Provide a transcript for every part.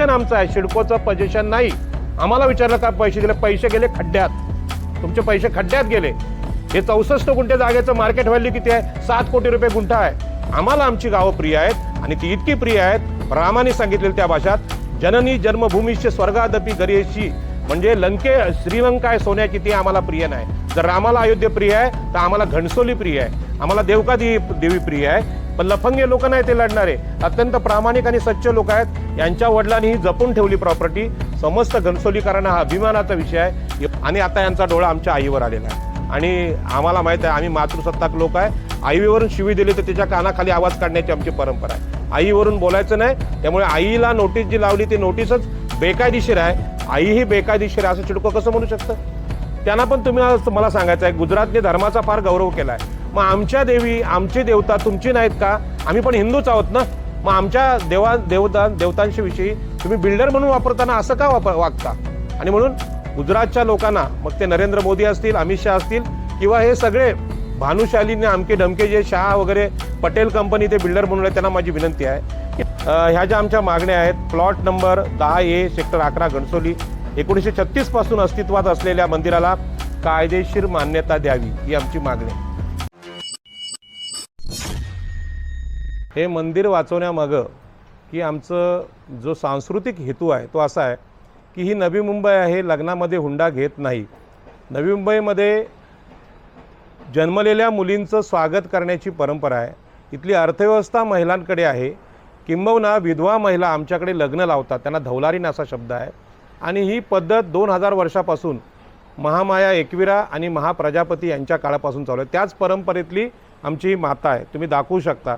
आमचं आहे. शिडकोचं पोझिशन नाही. आम्हाला विचारलं का पैसे दिले? पैसे गेले खड्ड्यात. तुमचे पैसे खड्ड्यात गेले. हे चौसष्ट गुंठे जागेचं मार्केट व्हॅल्यू किती आहे? सात कोटी रुपये गुंठा आहे. आम्हाला आमची गावं प्रिय आहेत आणि ती इतकी प्रिय आहेत. रामाने सांगितलेली त्या भाषात जननी जन्मभूमीचे स्वर्गादपी गरीशी म्हणजे लंके श्रीलंका आहे सोन्याची ती आम्हाला प्रिय नाही. जर रामाला अयोध्या प्रिय आहे तर आम्हाला घणसोली प्रिय आहे. आम्हाला देवकादी देवी प्रिय आहे. पण लफंगे लोक नाही ते लढणारे. अत्यंत प्रामाणिक आणि स्वच्छ लोक आहेत. यांच्या वडिलांनी ही जपून ठेवली प्रॉपर्टी समस्त घनसोलीकरांना हा अभिमानाचा विषय आहे. आणि आता यांचा डोळा आमच्या आईवर आलेला आहे. आणि आम्हाला माहीत आहे आम्ही मातृसत्ताक लोक आहे. आईवरून शिवी दिली तर त्याच्या कानाखाली आवाज काढण्याची आमची परंपरा आहे. आईवरून बोलायचं नाही. त्यामुळे आईला नोटीस जी लावली ती नोटीसच बेकायदेशीर आहे. आई ही बेकायदेशीर आहे असं चिडको कसं म्हणू शकतं? त्यांना पण तुम्ही मला सांगायचं आहे गुजरातने धर्माचा फार गौरव केला आहे मग आमच्या देवी आमची देवता तुमची नाहीत का? आम्ही पण हिंदूच आहोत ना? मग आमच्या देवा देवता देवतांच्याविषयी तुम्ही बिल्डर म्हणून वापरताना असं का वापर वागता? आणि म्हणून गुजरातच्या लोकांना मग ते नरेंद्र मोदी असतील अमित शहा असतील किंवा हे सगळे भानुशालीने आमके डमके जे शहा वगैरे पटेल कंपनी ते बिल्डर म्हणून आहे, त्यांना माझी विनंती आहे. ह्या ज्या आमच्या मागण्या आहेत प्लॉट नंबर दहा ए सेक्टर अकरा घणसोली एकोणीसशे छत्तीसपासून अस्तित्वात असलेल्या मंदिराला कायदेशीर मान्यता द्यावी ही आमची मागणी आहे. हे मंदिर वाचवण्यामागं की आमचं जो सांस्कृतिक हेतू आहे तो असा आहे की ही नवी मुंबई आहे लग्नामध्ये हुंडा घेत नाही. नवी मुंबईमध्ये जन्मलेल्या मुलींचं स्वागत करण्याची परंपरा आहे. इथली अर्थव्यवस्था महिलांकडे आहे. किंबहुना विधवा महिला आमच्याकडे लग्न लावतात. त्यांना धवलारीन असा शब्द आहे. आणि ही पद्धत दोन हजार वर्षापासून महामाया एकविरा आणि महाप्रजापती यांच्या काळापासून चालू आहे. त्याच परंपरेतली आमची ही माता आहे. तुम्ही दाखवू शकता.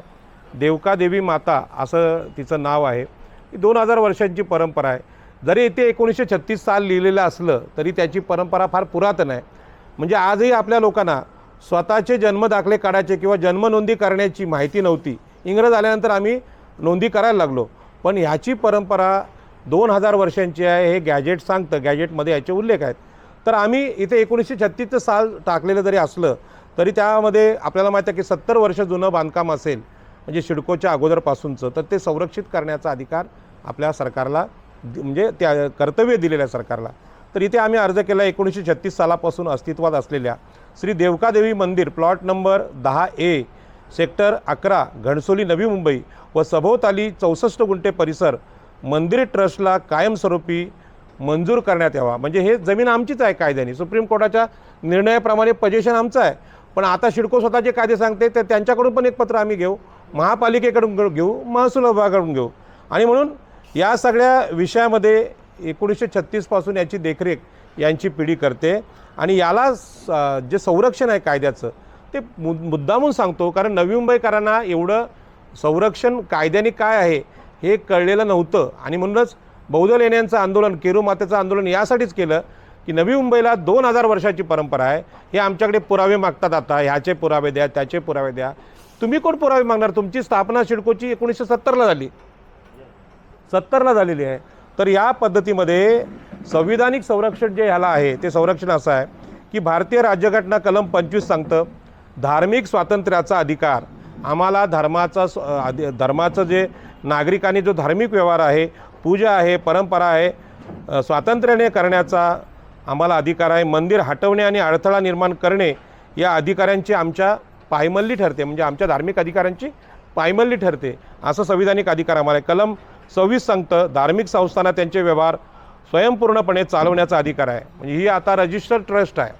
देवका देवी माता असं तिचं नाव आहे. ही दोन हजार वर्षांची परंपरा आहे. जरी इथे एकोणीसशे छत्तीस साल लिहिलेलं असलं तरी त्याची परंपरा फार पुरातन आहे. म्हणजे आजही आपल्या लोकांना स्वतःचे जन्मदाखले काढायचे किंवा जन्मनोंदी करण्याची माहिती नव्हती. इंग्रज आल्यानंतर आम्ही नोंदी करायला लागलो. पण ह्याची परंपरा दोन हजार वर्षांची आहे हे गॅजेट सांगतं. गॅजेटमध्ये याचे उल्लेख आहेत. तर आम्ही इथे एकोणीसशे छत्तीसचं साल टाकलेलं जरी असलं तरी त्यामध्ये आपल्याला माहीत आहे की सत्तर वर्ष जुनं बांधकाम असेल. म्हणजे सिडकोच्या अगोदरपासूनचं तर ते संरक्षित करण्याचा अधिकार आपल्या सरकारला दि- म्हणजे त्या कर्तव्य दिलेल्या सरकारला. तर इथे आम्ही अर्ज केला एकोणीसशे छत्तीस सालापासून अस्तित्वात असलेल्या श्री देवकादेवी मंदिर प्लॉट नंबर दहा ए सेक्टर अकरा घणसोली नवी मुंबई व सभोवताली चौसष्ट गुंठे परिसर मंदिर ट्रस्टला कायमस्वरूपी मंजूर करण्यात यावा. म्हणजे हे जमीन आमचीच आहे कायद्याने. सुप्रीम कोर्टाच्या निर्णयाप्रमाणे पजेशन आमचं आहे. पण आता शिडको स्वतःचे कायदे सांगते तर त्यांच्याकडून पण एक पत्र आम्ही घेऊ. महापालिकेकडून घेऊ- महसूल विभागाकडून घेऊ. आणि म्हणून या सगळ्या विषयामध्ये एकोणीसशे छत्तीसपासून याची देखरेख यांची पिढी करते. आणि याला स- जे संरक्षण आहे कायद्याचं ते मु मुद्दामून सांगतो. कारण नवी मुंबईकरांना एवढं संरक्षण कायद्याने काय आहे हे कळलेलं नव्हतं. आणि म्हणूनच बहुदल लेण्यांचं आंदोलन केरू मातेचं आंदोलन यासाठीच केलं की नवी मुंबईला दोन हजार वर्षाची परंपरा आहे. हे आमच्याकडे पुरावे मागतात आता. ह्याचे पुरावे द्या त्याचे पुरावे द्या. तुम्ही कोण पुरावे मागणार? तुमची स्थापना सिडकोची एकोणीसशे सत्तरला झाली. सत्तरला झालेली आहे. तर या पद्धतीमध्ये संविधानिक संरक्षण जे ह्याला आहे ते संरक्षण असं आहे की भारतीय राज्यघटना कलम पंचवीस सांगतं धार्मिक स्वातंत्र्याचा अधिकार आम्हाला धर्माचा स्व- धर्माचं जे नागरिकांनी जो धार्मिक व्यवहार आहे पूजा आहे परंपरा आहे स्वातंत्र्याने करण्याचा आम्हाला अधिकार आहे. मंदिर हटवणे आणि अडथळा निर्माण करणे या अधिकाऱ्यांची आमच्या पायमल्ली ठरते म्हणजे आमच्या धार्मिक अधिकारांची पायमल्ली ठरते. असं संविधानिक अधिकार आम्हाला आहे. कलम सव्वीस सांगतं धार्मिक संस्थांना त्यांचे व्यवहार स्वयंपूर्णपणे चालवण्याचा अधिकार आहे. म्हणजे ही आता रजिस्टर्ड ट्रस्ट आहे.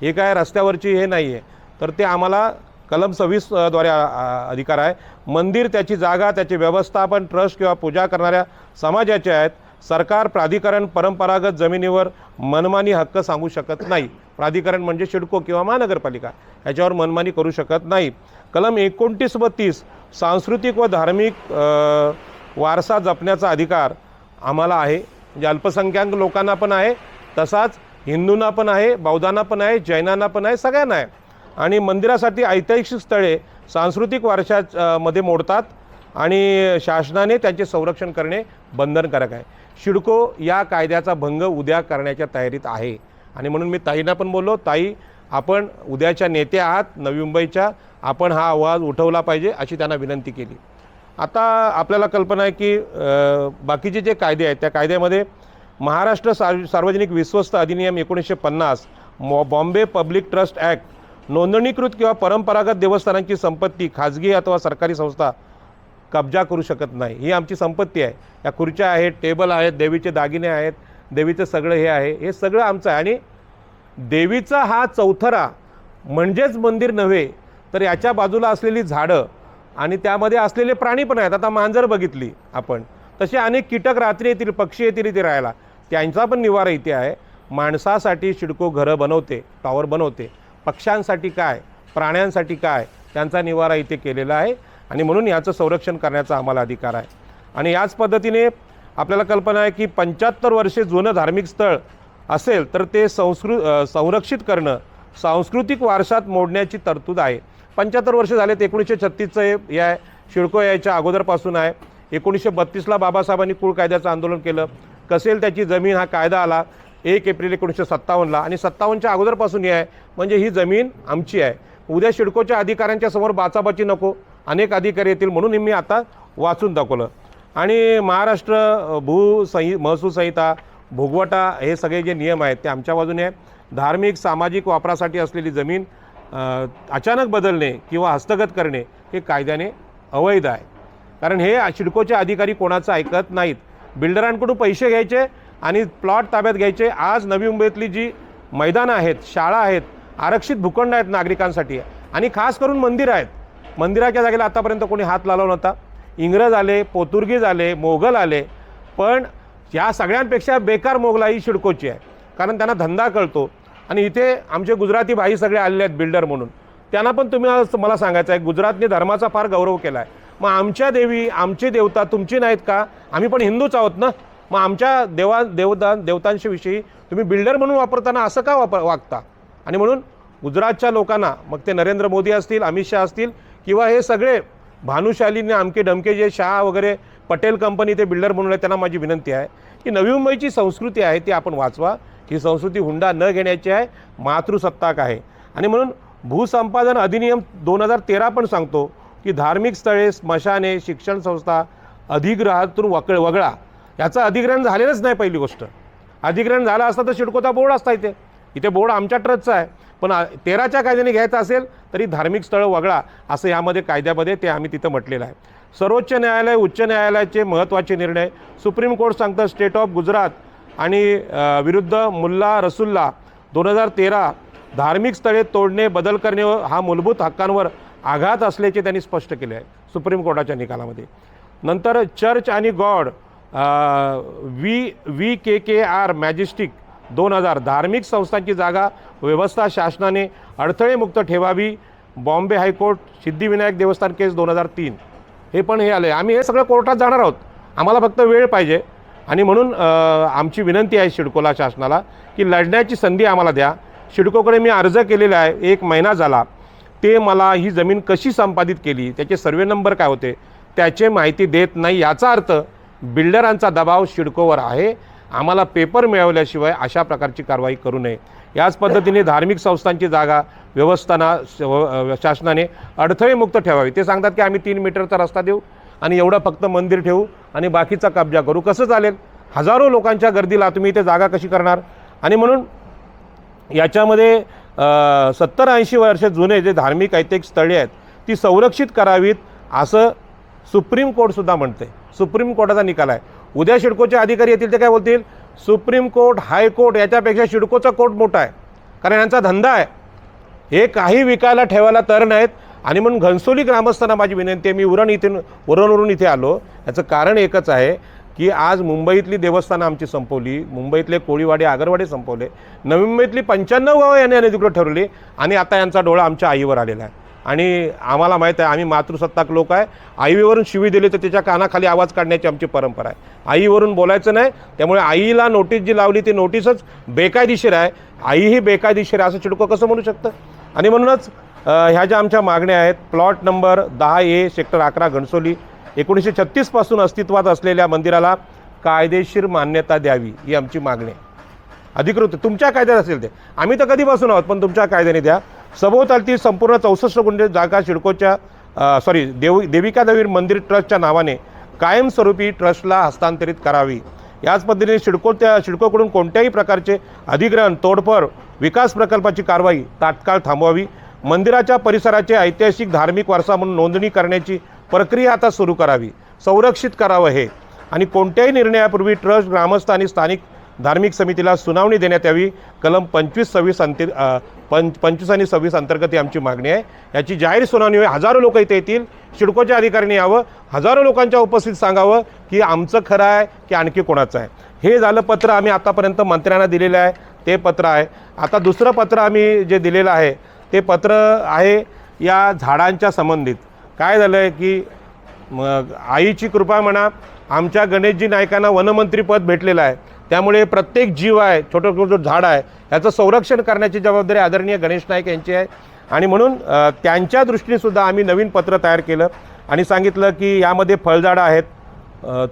हे काय रस्त्यावरची हे नाही आहे तर ते आम्हाला कलम सव्वीसद्वारे अधिकार आहे. मंदिर त्याची जागा त्याचे व्यवस्थापन ट्रस्ट किंवा पूजा करणाऱ्या समाजाचे आहेत. सरकार प्राधिकरण परंपरागत जमिनीवर मनमानी हक्क सांगू शकत नाही. प्राधिकरण म्हणजे शिडको किंवा महानगरपालिका. ह्याच्यावर मनमानी करू शकत नाही. कलम एकोणतीस व तीस सांस्कृतिक व धार्मिक वारसा जपण्याचा अधिकार आम्हाला आहे. म्हणजे अल्पसंख्याक लोकांना पण आहे तसाच हिंदूंना पण आहे बौद्धांना पण आहे जैनांना पण आहे सगळ्यांना आहे. आणि मंदिरासाठी ऐतिहासिक स्थळे सांस्कृतिक वारशा मध्ये मोडतात आणि शासनाने त्यांचे संरक्षण करणे बंधनकारक आहे. शिडको या कायद्याचा भंग उद्या करण्याच्या तयारीत आहे. आणि म्हणून मी ताईंना पण बोललो ताई आपण उद्याच्या नेते आहात नवी मुंबईच्या आपण हा आवाज उठवला पाहिजे अशी त्यांना विनंती केली. आता आपल्याला कल्पना आहे की बाकीचे जे कायदे आहेत त्या कायद्यामध्ये महाराष्ट्र सार्व सार्वजनिक विश्वस्त अधिनियम एकोणीसशे पन्नास मॉ बॉम्बे पब्लिक ट्रस्ट ॲक्ट नोंदणीकृत किंवा परंपरागत देवस्थानांची संपत्ती खाजगी अथवा सरकारी संस्था कब्जा करू शकत नाही. ही आमची संपत्ती आहे. या खुर्च्या आहेत टेबल आहेत देवीचे दागिने आहेत देवीचं सगळं हे आहे. हे सगळं आमचं आहे. आणि देवीचा हा चौथरा म्हणजेच मंदिर नव्हे तर याच्या बाजूला असलेली झाडं आणि त्यामध्ये असलेले प्राणी पण आहेत. आता मांजर बघितली आपण. तसे अनेक कीटक रात्री येतील पक्षी येतील इथे राहायला. त्यांचा पण निवारा इथे आहे. माणसासाठी शिडको घरं बनवते टॉवर बनवते. पक्ष्यांसाठी काय प्राण्यांसाठी काय त्यांचा निवारा इथे केलेला आहे. आणि म्हणून याचं संरक्षण करण्याचा आम्हाला अधिकार आहे. आणि याच पद्धतीने आपल्याला कल्पना आहे की पंच्याहत्तर वर्षे जुनं धार्मिक स्थळ असेल तर ते संस्कृ संरक्षित करणं सांस्कृतिक वारसात मोडण्याची तरतूद आहे. पंच्याहत्तर वर्ष झालेत एकोणीसशे छत्तीसचं हे हे आहे शिडको यायच्या अगोदरपासून आहे. एकोणीसशे बत्तीसला बाबासाहेबांनी कुळ कायद्याचं आंदोलन केलं. कसेल त्याची जमीन हा कायदा आला एक एप्रिल एकोणीसशे सत्तावन्नला. आणि सत्तावन्नच्या अगोदरपासून हे आहे म्हणजे ही जमीन आमची आहे. उद्या शिडकोच्या अधिकाऱ्यांच्या समोर बाचाबाची नको. अनेक अधिकारी येतील म्हणून मी आता वाचून दाखवलं. आणि महाराष्ट्र भूसंहि महसूल संहिता भोगवटा हे सगळे जे नियम आहेत ते आमच्या बाजूने आहेत. धार्मिक सामाजिक वापरासाठी असलेली जमीन अचानक बदलणे किंवा हस्तगत करणे हे कायद्याने अवैध आहे. कारण हे शिडकोचे अधिकारी कोणाचं ऐकत नाहीत. बिल्डरांकडून पैसे घ्यायचे आणि प्लॉट ताब्यात घ्यायचे. आज नवी मुंबईतली जी मैदानं आहेत शाळा आहेत आरक्षित भूखंड आहेत नागरिकांसाठी. आणि खास करून मंदिर आहेत. मंदिराच्या जागेला आतापर्यंत कोणी हात लावला नव्हता. इंग्रज आले पोर्तुगीज आले मोगल आले. पण या सगळ्यांपेक्षा बेकार मोगलाई शिडकोची आहे. कारण त्यांना धंदा कळतो. आणि इथे आमचे गुजराती भाई सगळे आलेले आहेत बिल्डर म्हणून. त्यांना पण तुम्ही आज मला सांगायचं आहे गुजरातने धर्माचा फार गौरव केला आहे मग आमच्या देवी आमची देवता तुमची नाहीत का? आम्ही पण हिंदूच आहोत ना? मग आमच्या देवा देवता देवतांच्याविषयी तुम्ही बिल्डर म्हणून वापरताना असं का वापर वागता? आणि म्हणून गुजरातच्या लोकांना मग ते नरेंद्र मोदी असतील अमित शहा असतील किंवा हे सगळे भानुशालीने आमके डमके जे शाह वगैरे पटेल कंपनी ते बिल्डर म्हणून आहे त्यांना माझी विनंती आहे की नवी मुंबईची संस्कृती आहे ती आपण वाचवा. ही संस्कृती हुंडा न घेण्याची आहे मातृसत्ताक आहे. आणि म्हणून भूसंपादन अधिनियम दोन हजार तेरा पण सांगतो की धार्मिक स्थळे स्मशाने शिक्षण संस्था अधिग्रहातून वकळ वगळा याचं अधिग्रहण झालेलंच नाही पहिली गोष्ट. अधिग्रहण झालं असतं तर शिडकोचा बोर्ड असता इथे. इथे बोर्ड आमच्या ट्रस्टचा आहे. पण तेराच्या कायद्याने घ्यायचं असेल तरी धार्मिक स्थळं वगळा असं यामध्ये कायद्यामध्ये ते आम्ही तिथं म्हटलेलं आहे. सर्वोच्च न्यायालय उच्च न्यायालयाचे महत्त्वाचे निर्णय सुप्रीम कोर्ट सांगतं स्टेट ऑफ गुजरात आणि विरुद्ध मुल्ला रसुल्ला दोन हजार तेरा धार्मिक स्थळे तोडणे बदल करणे हा मूलभूत हक्कांवर आघात असल्याचे त्यांनी स्पष्ट केले आहे सुप्रीम कोर्टाच्या निकालामध्ये. नंतर चर्च आणि god V V K K R majestic दोन हजार धार्मिक संस्थांची जागा व्यवस्था शासनाने अडथळेमुक्त ठेवावी. बॉम्बे हायकोर्ट सिद्धिविनायक देवस्थान केस दोन हजार तीन. हे पण हे आलं आहे आम्ही हे सगळं कोर्टात जाणार आहोत. आम्हाला फक्त वेळ पाहिजे. आणि म्हणून आमची विनंती आहे शिडकोला शासनाला की लढण्याची संधी आम्हाला द्या. शिडकोकडे मी अर्ज केलेला आहे. एक महिना झाला. ते मला ही जमीन कशी संपादित केली? त्याचे सर्वे नंबर काय होते? त्याचे माहिती देत नाही. याचा अर्थ बिल्डरांचा दबाव शिडकोवर आहे. आम्हाला पेपर मिळवल्याशिवाय अशा प्रकारची कारवाई करू नये. याच पद्धतीने धार्मिक संस्थांची जागा व्यवस्थाना शासनाने अडथळेमुक्त ठेवावी. ते सांगतात की आम्ही तीन मीटरचा रस्ता देऊ आणि एवढं फक्त मंदिर ठेवू आणि बाकीचा कब्जा करू. कसं चालेल? हजारो लोकांच्या गर्दीला तुम्ही इथे जागा कशी करणार? आणि म्हणून याच्यामध्ये सत्तर ऐंशी वर्ष जुने जे धार्मिक ऐतिहासिक स्थळे आहेत ती संरक्षित करावीत असं सुप्रीम कोर्टसुद्धा म्हणते सुप्रीम कोर्टाचा निकाल आहे. उद्या शिडकोचे अधिकारी येतील ते काय बोलतील? सुप्रीम कोर्ट हायकोर्ट याच्यापेक्षा शिडकोचा कोर्ट मोठा आहे. कारण यांचा धंदा आहे. हे काही विकायला ठेवायला तर नाहीत. आणि म्हणून घनसोली ग्रामस्थांना माझी विनंती आहे मी उरण इथे उरणवरून इथे आलो. याचं कारण एकच आहे की आज मुंबईतली देवस्थानं आमची संपवली. मुंबईतले कोळीवाडी आगरवाडी संपवले. नवी मुंबईतली पंच्याण्णव गावं यांनी अनधिकृत ठरवली. आणि आता यांचा डोळा आमच्या आईवर आलेला आहे. आणि आम्हाला माहीत आहे आम्ही मातृसत्ताक लोक आहे. आईवरून शिवी दिली तर त्याच्या कानाखाली आवाज काढण्याची आमची परंपरा आहे. आईवरून बोलायचं नाही त्यामुळे आईला नोटीस जी लावली ती नोटीसच बेकायदेशीर आहे. आई ही बेकायदेशीर आहे असं चिडको कसं म्हणू शकतं? आणि म्हणूनच ह्या ज्या आमच्या मागण्या आहेत प्लॉट नंबर दहा ए सेक्टर अकरा घणसोली एकोणीसशे छत्तीसपासून अस्तित्वात असलेल्या मंदिराला कायदेशीर मान्यता द्यावी ही आमची मागणी आहे. अधिकृत तुमच्या कायद्यात असेल ते. आम्ही तर कधीपासून आहोत पण तुमच्या कायद्याने द्या. सभोवतालती संपूर्ण चौसष्ट गुंठे जागा शिडकोच्या सॉरी देव देविकादेवीर मंदिर ट्रस्टच्या नावाने कायमस्वरूपी ट्रस्टला हस्तांतरित करावी. याच पद्धतीने शिडकोच्या त्या कोणत्याही प्रकारचे अधिग्रहण तोडफोड विकास प्रकल्पाची कारवाई तात्काळ थांबवावी. मंदिराच्या परिसराचे ऐतिहासिक धार्मिक वारसा म्हणून नोंदणी करण्याची प्रक्रिया आता सुरू करावी. संरक्षित करावं हे. आणि कोणत्याही निर्णयापूर्वी ट्रस्ट ग्रामस्थ आणि स्थानिक धार्मिक समितीला सुनावणी देण्यात यावी. कलम पंचवीस सव्वीस अंतिम पंच पंचवीस आणि सव्वीस अंतर्गत ही आमची मागणी आहे. याची जाहीर सुनावणी होईल. हजारो लोक इथे येतील. सिडकोच्या अधिकाऱ्यांनी यावं. हजारो लोकांच्या उपस्थित सांगावं की आमचं खरं आहे की आणखी कोणाचं आहे. हे झालं पत्र आम्ही आतापर्यंत मंत्र्यांना दिलेलं आहे. ते पत्र आहे. आता दुसरं पत्र आम्ही जे दिलेलं आहे ते पत्र आहे या झाडांच्या संबंधित. काय झालं आहे की मग आईची कृपा म्हणा आमच्या गणेशजी नायकांना वनमंत्रीपद भेटलेलं आहे. त्यामुळे प्रत्येक जीव आहे छोटं छोटं झाड आहे याचं संरक्षण करण्याची जबाबदारी आदरणीय गणेश नाईक यांची आहे. आणि म्हणून त्यांच्या दृष्टीनेसुद्धा आम्ही नवीन पत्र तयार केलं आणि सांगितलं की यामध्ये फळझाडं आहेत.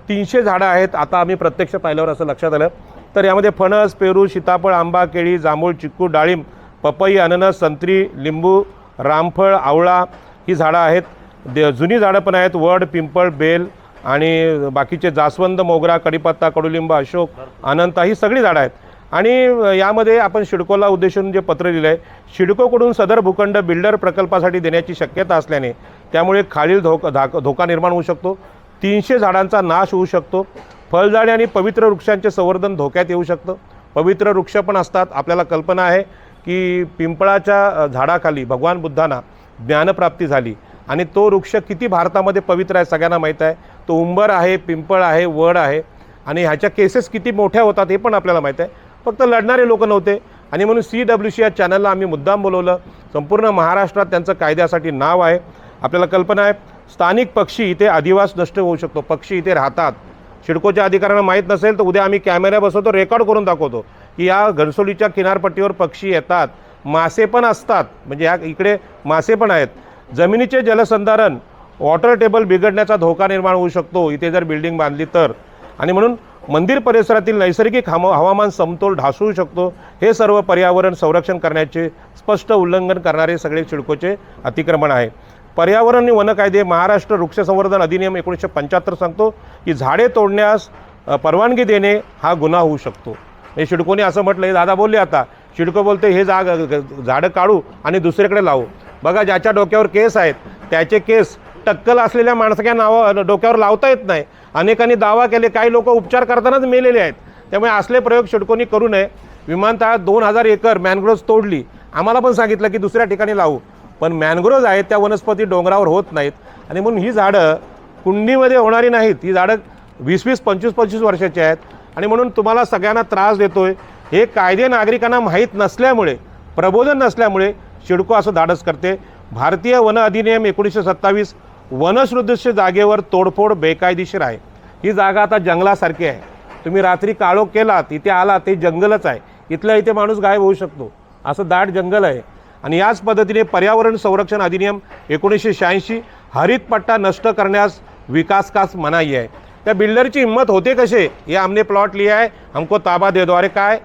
तीनशे झाडं आहेत आता आम्ही प्रत्यक्ष पाहिल्यावर असं लक्षात आलं. तर यामध्ये फणस पेरू सीताफळ आंबा केळी जांभूळ चिक्कू डाळिंब पपई अननस संत्री लिंबू रामफळ आवळा ही झाडं आहेत. दे जुनी झाडं पण आहेत वड पिंपळ बेल आणि बाकीचे जास्वंद मोगरा कडीपत्ता कडुलिंब अशोक अनंता ही सगळी झाडं आहेत. आणि यामध्ये आपण शिडकोला उद्देशून जे पत्र लिहिलं आहे शिडकोकडून सदर भूखंड बिल्डर प्रकल्पासाठी देण्याची शक्यता असल्याने त्यामुळे खालील धोका धाक धोका निर्माण होऊ शकतो. तीनशे झाडांचा नाश होऊ शकतो. फळझाडे आणि पवित्र वृक्षांचे संवर्धन धोक्यात येऊ शकतं. पवित्र वृक्ष पण असतात. आपल्याला कल्पना आहे की पिंपळाच्या झाडाखाली भगवान बुद्धांना ज्ञानप्राप्ती झाली. आणि तो वृक्ष किती भारतामध्ये पवित्र आहे सगळ्यांना माहीत आहे. तो उंबर आहे पिंपळ आहे वड आहे. आणि ह्याच्या केसेस किती मोठ्या होतात हे पण आपल्याला माहीत आहे. फक्त लढणारे लोक नव्हते. आणि म्हणून सी डब्ल्यू सी या चॅनलला आम्ही मुद्दाम बोलवलं. संपूर्ण महाराष्ट्रात त्यांचं कायद्यासाठी नाव आहे. आपल्याला कल्पना आहे स्थानिक पक्षी इथे अधिवास नष्ट होऊ शकतो. पक्षी इथे राहतात. शिडकोच्या अधिकाऱ्यांना माहीत नसेल तर उद्या आम्ही कॅमेरा बसवतो रेकॉर्ड करून दाखवतो. की या घनसोलीच्या किनारपट्टीवर पक्षी येतात. मासे पण असतात. म्हणजे ह्या इकडे मासे पण आहेत. जमिनीचे जलसंधारण वॉटर टेबल बिघडण्याचा धोका निर्माण होऊ शकतो. इथे जर बिल्डिंग बांधली तर. आणि म्हणून मंदिर परिसरातील नैसर्गिक हम हवामान समतोल ढासळू शकतो. हे सर्व पर्यावरण संरक्षण करण्याचे स्पष्ट उल्लंघन करणारे सगळे चिडकोचे अतिक्रमण आहे. पर्यावरण आणि वन कायदे महाराष्ट्र वृक्ष संवर्धन अधिनियम एकोणीसशे पंच्याहत्तर सांगतो की झाडे तोडण्यास परवानगी देणे हा गुन्हा होऊ शकतो. हे शिडकोने असं म्हटलं हे दादा बोलले आता. शिडको बोलते हे जाग झाडं काढू आणि दुसरीकडे लावू. बघा ज्याच्या डोक्यावर केस आहेत त्याचे केस टक्कल असलेल्या माणसाच्या नावा डोक्यावर लावता येत नाही. अनेकांनी दावा केले काही लोक उपचार करतानाच मेलेले आहेत. त्यामुळे असले प्रयोग शिडकोनी करू नये. विमानतळात दोन हजार एकर मॅनग्रोव्ज तोडली. आम्हाला पण सांगितलं की दुसऱ्या ठिकाणी लावू. पण मॅनग्रोव्ज आहेत त्या वनस्पती डोंगरावर होत नाहीत. आणि म्हणून ही झाडं कुंडीमध्ये होणारी नाहीत. ही झाडं वीस वीस पंचवीस पंचवीस वर्षाची आहेत. आणि म्हणून तुम्हाला सगळ्यांना त्रास देतोय. हे कायदे नागरिकांना माहीत नसल्यामुळे प्रबोधन नसल्यामुळे शिडको असं धाडस करते. भारतीय वन अधिनियम एकोणीसशे सत्तावीस वनसदृश्य जागेवर तोडफोड बेकायदेशीर आहे. ही जागा आता जंगलासारखी आहे. तुम्ही रात्री काळोख केलात इथे आलात ते जंगलच आहे. इथल्या इथे माणूस गायब होऊ शकतो. असं दाट जंगल आहे. आणि याच पद्धतीने पर्यावरण संरक्षण अधिनियम एकोणीसशे शहाऐंशी हरित पट्टा नष्ट करण्यास विकास कास मनाई आहे. त्या बिल्डरची हिंमत होते कसे? हे हमने प्लॉट लिहाय आहे हमको ताबा देद्वारे काय?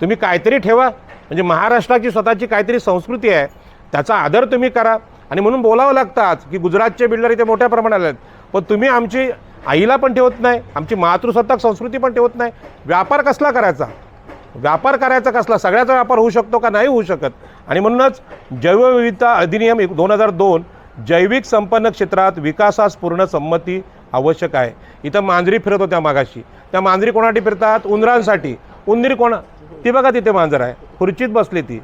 तुम्ही काहीतरी ठेवा. म्हणजे महाराष्ट्राची स्वतःची काहीतरी संस्कृती आहे. त्याचा आदर तुम्ही करा. आणि म्हणून बोलावं लागतं आज की गुजरातचे बिल्डर इथे मोठ्या प्रमाणात आहेत पण तुम्ही आमची आईला पण ठेवत नाही. आमची मातृसत्ताक संस्कृती पण ठेवत नाही. व्यापार कसला करायचा? व्यापार करायचा कसला? सगळ्याचा व्यापार होऊ शकतो का? नाही होऊ शकत. आणि म्हणूनच जैवविविधता अधिनियम एक दोन हजार दोन जैविक संपन्न क्षेत्रात विकासास पूर्ण संमती आवश्यक आहे. इथं मांजरी फिरत होत्या मागाशी. त्या मांजरी कोणासाठी फिरतात? उंदरांसाठी. उंदीर कोणा ती बघा तिथे मांजर आहे. खुर्चीत बसली ती.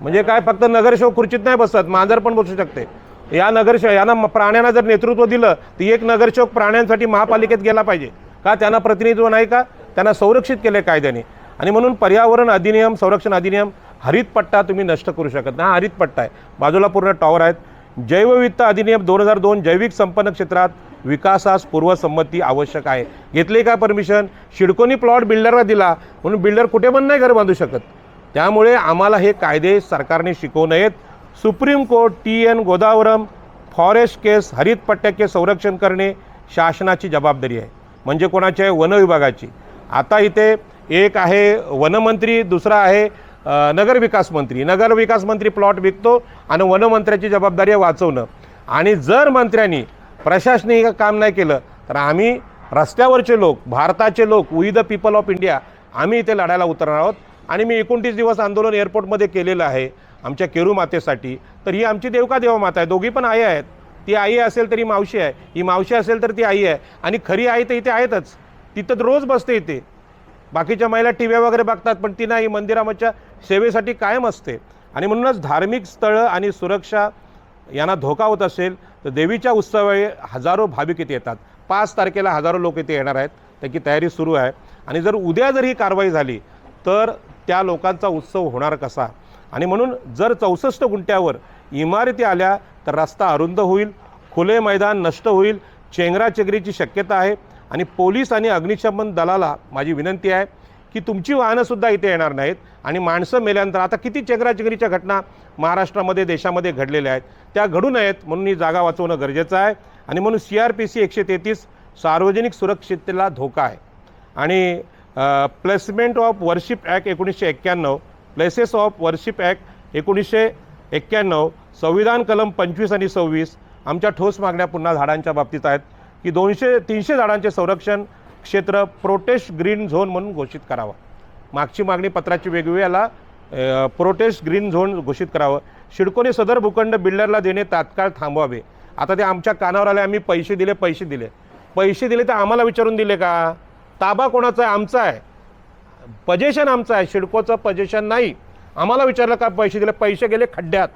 म्हणजे काय फक्त नगरसेवक खुर्चीत नाही बसत मांजर पण बसू शकते. या नगरसेवक यांना प्राण्यांना जर नेतृत्व दिलं तर एक नगरसेवक प्राण्यांसाठी महापालिकेत गेला पाहिजे. का त्यांना प्रतिनिधित्व नाही का? त्यांना संरक्षित केले कायद्याने. आणि म्हणून पर्यावरण अधिनियम संरक्षण अधिनियम हरित पट्टा तुम्ही नष्ट करू शकत नाही. हा हरित पट्टा आहे. बाजूला पूर्ण टॉवर आहेत. जैववित्त अधिनियम दोन हजार दोन जैविक संपन्न क्षेत्रात विकासास पूर्वसंमती आवश्यक आहे. घेतली का परमिशन? शिडकोनी प्लॉट बिल्डरला दिला. म्हणून बिल्डर कुठे पण नाही घर बांधू शकत. त्यामुळे आम्हाला हे कायदे सरकारने शिकवू नयेत. Supreme court T N Godavarman forest case हरित पट्ट्याचे संरक्षण करणे शासनाची जबाबदारी आहे. म्हणजे कोणाची? आहे वनविभागाची आता इथे एक आहे वनमंत्री दुसरा आहे नगरविकास मंत्री. नगरविकास मंत्री प्लॉट विकतो आणि वनमंत्र्याची जबाबदारी आहे वाचवणं. आणि जर मंत्र्यांनी प्रशासनिक काम नाही केलं तर आम्ही रस्त्यावरचे लोक भारताचे लोक we the people of India आम्ही इथे लढायला उतरणार आहोत. आणि मी एकोणतीस दिवस आंदोलन एअरपोर्टमध्ये केलेलं आहे आमच्या केरू मातेसाठी. तर ही आमची देवका देवा माता आहे. दोघी पण आई आहेत. ती आई असेल तरी मावशी आहे. ही मावशी असेल तर ती आई आहे. आणि खरी आई तर इथे आहेतच. तिथं रोज बसते इथे. बाकीच्या महिला टी व्ही वगैरे बघतात पण ती नाही. मंदिरामच्या सेवेसाठी कायम असते. आणि म्हणूनच धार्मिक स्थळं आणि सुरक्षा यांना धोका होत असेल तर देवीच्या उत्सवावेळी हजारो भाविक इथे येतात. पाच तारखेला हजारो लोक इथे येणार आहेत. त्याची तयारी सुरू आहे. आणि जर उद्या जर ही कारवाई झाली तर त्या लोकांचा उत्सव होणार कसा? आणि म्हणून जर चौसष्ट गुंट्यावर इमारती आल्या तर रस्ता अरुंद होईल खुले मैदान नष्ट होईल. चेंगराचेंगरीची शक्यता आहे. आणि पोलीस आणि अग्निशमन दलाला माझी विनंती आहे की तुमची वाहनंसुद्धा इथे येणार नाहीत. आणि माणसं मेल्यानंतर आता किती चेगराचेगरीच्या घटना महाराष्ट्रामध्ये देशामध्ये घडलेल्या आहेत त्या घडू नयेत म्हणून ही जागा वाचवणं गरजेचं आहे. आणि म्हणून सी आर पी सी एकशे तेहतीस सार्वजनिक सुरक्षिततेला धोका आहे. आणि प्लेसमेंट ऑफ वर्शिप ॲक्ट एकोणीसशे एक्क्याण्णव प्लेसेस ऑफ वर्शिप ॲक्ट एकोणीसशे एक्क्याण्णव संविधान कलम पंचवीस आणि सव्वीस आमच्या ठोस मागण्या पुन्हा झाडांच्या बाबतीत आहेत. की दोनशे तीनशे झाडांचे संरक्षण क्षेत्र प्रोटेस्ट ग्रीन झोन म्हणून घोषित करावं. मागची मागणी पत्राची वेगवेगळ्याला प्रोटेस्ट ग्रीन झोन घोषित करावं. शिडकोने सदर भूखंड बिल्डरला देणे तात्काळ थांबवावे. आता ते आमच्या कानावर आले आम्ही पैसे दिले पैसे दिले. पैसे दिले तर आम्हाला विचारून दिले का? ताबा कोणाचा आहे? आमचा आहे. पजेशन आमचं आहे. शिडकोचं पजेशन नाही. आम्हाला विचारलं का पैसे दिले? पैसे गेले खड्ड्यात.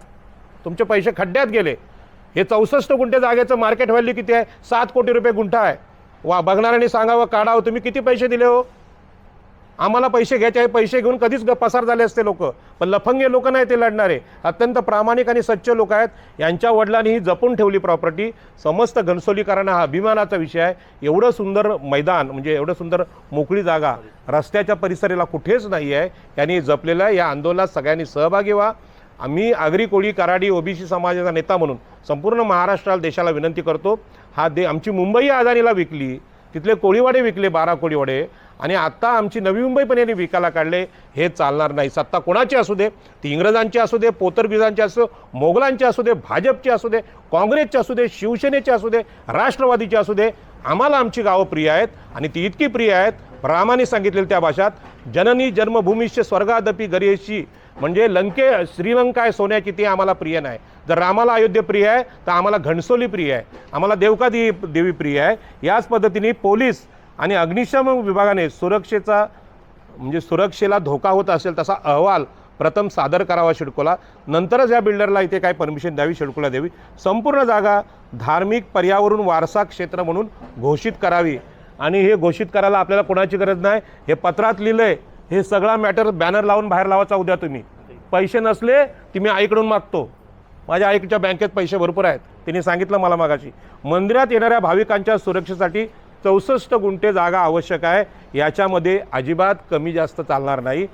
तुमचे पैसे खड्ड्यात गेले. हे चौसष्ट गुंठे जागेचं मार्केट व्हॅल्यू किती आहे? सात कोटी रुपये गुंठा आहे. वा बघणाऱ्यांनी सांगावं काढावं. तुम्ही किती पैसे दिले हो? आम्हाला पैसे घ्यायचे आहे पैसे घेऊन कधीच ग- पसार झाले असते लोक. पण लफंगे लोक नाही ते लढणारे. अत्यंत प्रामाणिक आणि सच्च लोक आहेत. यांच्या वडिलांनी ही जपून ठेवली प्रॉपर्टी समस्त घनसोलीकरांना हा अभिमानाचा विषय आहे. एवढं सुंदर मैदान म्हणजे एवढं सुंदर मोकळी जागा रस्त्याच्या परिसरेला कुठेच नाही आहे यांनी जपलेलं आहे. या आंदोलनात सगळ्यांनी सहभागी व्हा. आम्ही आगरी कोळी कराडी ओबीसी समाजाचा नेता म्हणून संपूर्ण महाराष्ट्राला देशाला विनंती करतो. हा दे आमची मुंबई आदानीला विकली. तिथले कोळीवाडे विकले बारा कोळीवाडे. आणि आत्ता आमची नवी मुंबई पण यांनी विकायला काढले. हे चालणार नाही. सत्ता कोणाची असू दे? ती इंग्रजांची असू दे पोतरबिजांची असू मोगलांची असू दे भाजपची असू दे काँग्रेसची असू दे शिवसेनेची असू दे राष्ट्रवादीची असू दे. आम्हाला आमची गावं प्रिय आहेत आणि ती इतकी प्रिय आहेत. रामाने सांगितलेलं त्या भाषात जननी जन्मभूमीश्च स्वर्गादपी गरीशी म्हणजे लंके श्रीलंका आहे सोन्याची ती आम्हाला प्रिय नाही. जर रामाला अयोध्या प्रिय आहे तर आम्हाला घणसोली प्रिय आहे. आम्हाला देवका देवी देवी प्रिय आहे. याच पद्धतीने पोलीस आणि अग्निशमन विभागाने सुरक्षेचा म्हणजे सुरक्षेला धोका होत असेल तसा अहवाल प्रथम सादर करावा शिडकोला. नंतरच या बिल्डरला इथे काय परमिशन द्यावी शिडकोला द्यावी संपूर्ण जागा धार्मिक पर्यावरण वारसा क्षेत्र म्हणून घोषित करावी. आणि हे घोषित करायला आपल्याला कोणाची गरज नाही? हे पत्रात लिहिलं आहे हे सगळा मॅटर बॅनर लावून बाहेर लावायचा उद्या तुम्ही. पैसे नसले ती मी आईकडून मागतो. माझ्या आईकडच्या बँकेत पैसे भरपूर आहेत. तिने सांगितलं मला मागाशी मंदिरात येणाऱ्या भाविकांच्या सुरक्षेसाठी चौसष्ट गुंठे जागा आवश्यक आहे. याच्यामध्ये अजिबात कमी जास्त चालणार नाही.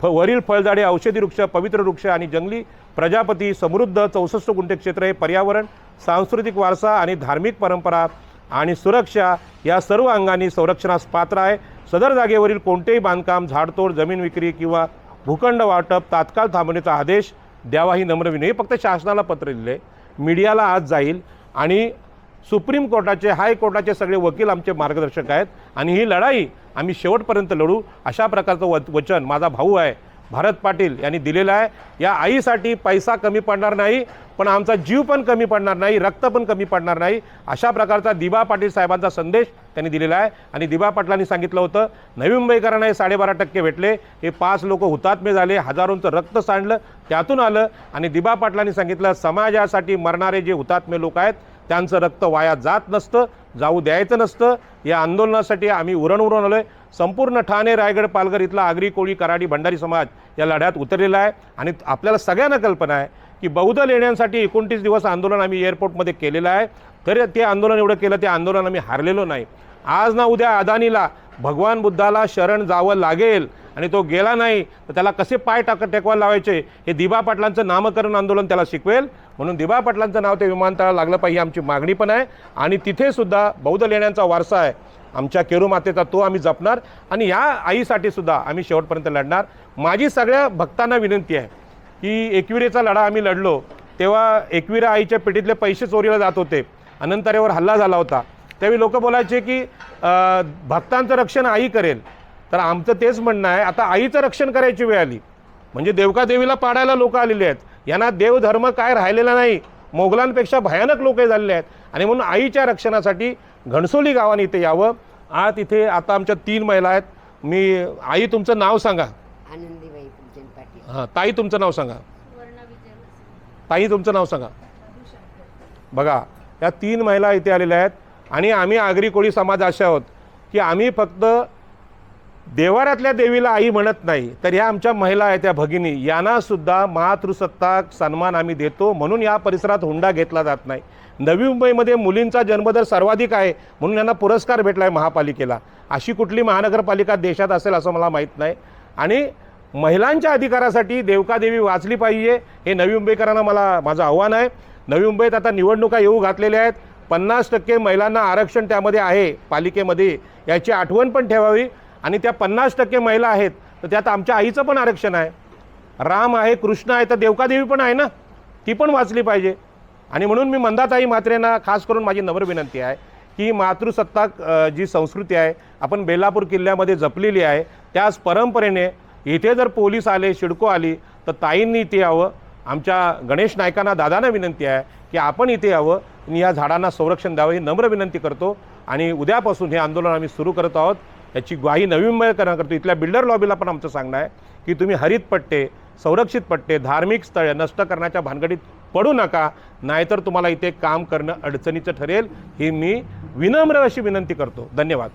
फ वरील फळझाडे औषधी वृक्ष पवित्र वृक्ष आणि जंगली प्रजापती समृद्ध चौसष्ट गुंठे क्षेत्र हे पर्यावरण सांस्कृतिक वारसा आणि धार्मिक परंपरा आणि सुरक्षा या सर्व अंगांनी संरक्षणास पात्र आहे. सदर जागेवरील कोणतेही बांधकाम झाडतोड जमीन विक्री किंवा भूखंड वाटप तात्काळ थांबवण्याचा आदेश द्यावा ही नम्र विनंती हे फक्त शासनाला पत्र लिहिले मीडियाला आज जाईल आणि सुप्रीम कोर्टाचे हायकोर्टाचे सगळे वकील आमचे मार्गदर्शक आहेत आणि ही लढाई आम्ही शेवटपर्यंत लढू अशा प्रकारचं व वचन माझा भाऊ आहे. भारत पाटील यांनी दिलेलं आहे. या आईसाठी पैसा कमी पडणार नाही पण आमचा जीव पण कमी पडणार नाही रक्त पण कमी पडणार नाही. अशा प्रकारचा दिबा पाटील साहेबांचा संदेश त्यांनी दिलेला आहे. आणि दिबा पाटलांनी सांगितलं होतं नवी मुंबईकरांना हे साडेबारा टक्के भेटले. हे पाच लोक हुतात्मे झाले हजारोंचं रक्त सांडलं त्यातून आलं. आणि दिबा पाटलांनी सांगितलं समाजासाठी मरणारे जे हुतात्मे लोक आहेत त्यांचं रक्त वाया जात नसतं जाऊ द्यायचं नसतं. या आंदोलनासाठी आम्ही उरण उरण आलो आहे संपूर्ण ठाणे रायगड पालघर इथला आगरी कोळी कराडी भंडारी समाज या लढ्यात उतरलेला आहे. आणि आपल्याला सगळ्यांना कल्पना आहे की बौद्ध लेण्यांसाठी एकोणतीस दिवस आंदोलन आम्ही एअरपोर्टमध्ये केलेलं आहे. तरी ते आंदोलन एवढं केलं ते आंदोलन आम्ही हारलेलो नाही. आज ना उद्या अदानीला भगवान बुद्धाला शरण जावं लागेल आणि तो गेला नाही तर त्याला कसे पाय टाक टेकवायला लावायचे? हे दिबा पाटलांचं नामकरण आंदोलन त्याला शिकवेल. म्हणून दिबा पाटलांचं नाव ते विमानतळाला लागलं पाहिजे आमची मागणी पण आहे. आणि तिथेसुद्धा बौद्ध लेण्यांचा वारसा आहे. आमच्या केरू मातेचा तो आम्ही जपणार आणि या आईसाठी सुद्धा आम्ही शेवटपर्यंत लढणार. माझी सगळ्या भक्तांना विनंती आहे की एकविरेचा लढा आम्ही लढलो तेव्हा एकविरा आईच्या पेटीतले पैसे चोरीला जात होते अनंतरेवर हल्ला झाला होता. त्यावेळी लोक बोलायचे की भक्तांचं रक्षण आई करेल. तर आमचं तेच म्हणणं आहे आता आईचं रक्षण करायची वेळ आली. म्हणजे देवकादेवीला पाडायला लोक आलेले आहेत. यांना देवधर्म काय राहिलेला नाही. मोगलांपेक्षा भयानक लोक झालेले आहेत. आणि म्हणून आईच्या रक्षणासाठी घणसोली गावाने इथे यावं. आत इथे आता आमच्या तीन महिला आहेत. मी आई तुमचं नाव सांगा. आनंदीबाई पूजन पाटील. हां ताई तुमचं नाव सांगा. ताई तुमचं नाव सांगा. बघा या तीन महिला इथे आलेल्या आहेत. आणि आम्ही आगरी कोळी समाज असे आहोत की आम्ही फक्त देवाऱ्यातल्या देवीला आई म्हणत नाही तर ह्या आमच्या महिला आहेत त्या भगिनी. यांना सुद्धा मातृसत्ताक सन्मान आम्ही देतो म्हणून या परिसरात हुंडा घेतला जात नाही. नवी मुंबईमध्ये मुलींचा जन्मदर सर्वाधिक आहे म्हणून यांना पुरस्कार भेटला आहे महापालिकेला. अशी कुठली महानगरपालिका देशात असेल असं मला माहीत नाही. आणि महिलांच्या अधिकारासाठी देवकादेवी वाचली पाहिजे हे नवी मुंबईकरांना मला माझं आव्हान आहे. नवी मुंबईत आता निवडणुका येऊ घातलेल्या आहेत. पन्नास टक्के महिलांना आरक्षण त्यामध्ये आहे पालिकेमध्ये. याची आठवण पण ठेवावी. आणि त्या पन्नास टक्के महिला आहेत तर त्यात आमच्या आईचं पण आरक्षण आहे. राम आहे कृष्ण आहे तर देवकादेवी पण आहे ना? ती पण वाचली पाहिजे. आणि म्हणून मी मंदाताई म्हात्रेंना खास करून माझी नम्र विनंती आहे की मातृसत्ताक जी संस्कृती आहे आपण बेलापूर किल्ल्यामध्ये जपलेली आहे त्याच परंपरेने इथे जर पोलीस आले शिडको आली तर ताईंनी इथे यावं. आमच्या गणेश नायकांना दादांना विनंती आहे की आपण इथे यावं. आणि या झाडांना संरक्षण द्यावं ही नम्र विनंती करतो. आणि उद्यापासून हे आंदोलन आम्ही सुरू करत आहोत. याची ग्वाही नवी मुंबईकरांना करतो इथल्या बिल्डर लॉबीला पण आमचं सांगणं आहे की तुम्ही हरित पट्टे संरक्षित पट्टे धार्मिक स्थळे नष्ट करण्याच्या भानगडीत पडू नका नाहीतर तुम्हाला इथे काम करणं अडचणीचं ठरेल. ही मी विनम्र अशी विनंती करतो. धन्यवाद.